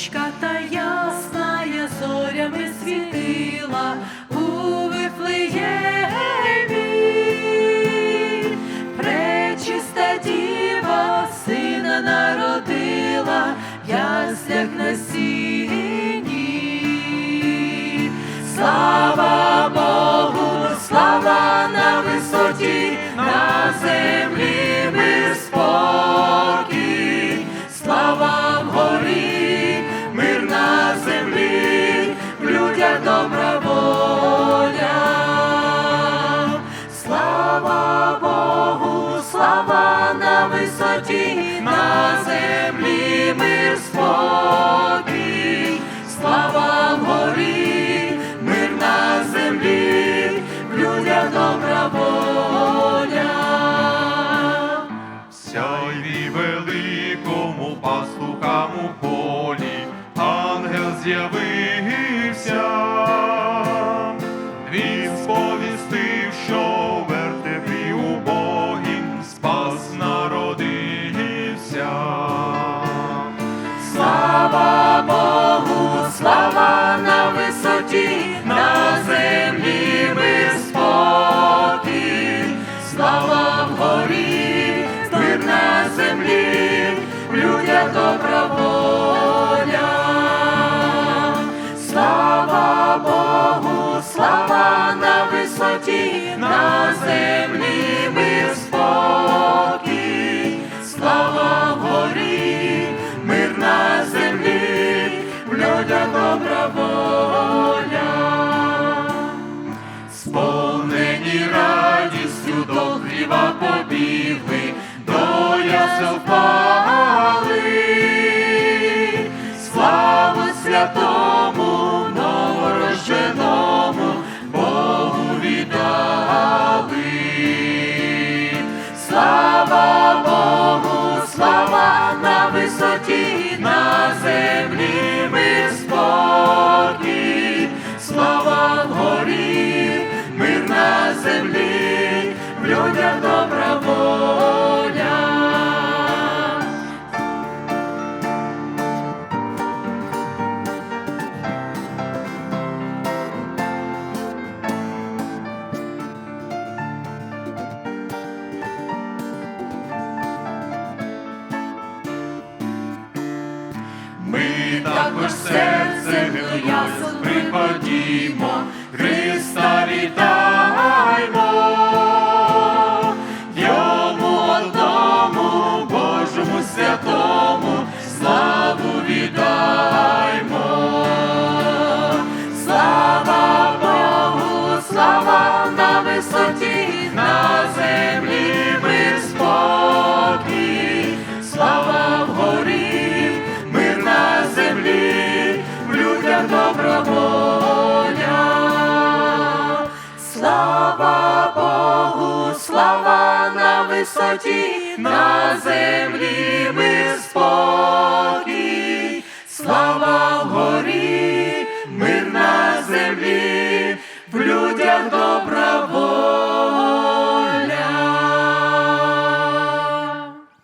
нічка та ясна, зорями світила у Вифлеємі. Пречиста діва сина народила, яслях на сіні. Мир слава вгорі, мир на землі, в добра воля. Сяйві великому пастухам у полі, ангел з'явився, слава на висоті, на землі мир спокій, слава вгорі, мир на землі, в людях добра воля. Слава Богу, слава на висоті, на землі мир спокій, слава ясел впали. Славу святому, новорожденому, Богу віддали. Слава Богу, слава на висоті, на землі мир спокій, слава вгорі, мир на землі, також серце, ясел припадімо, висоті, на землі ми спокій, слава горі, мир на землі, в людях добра.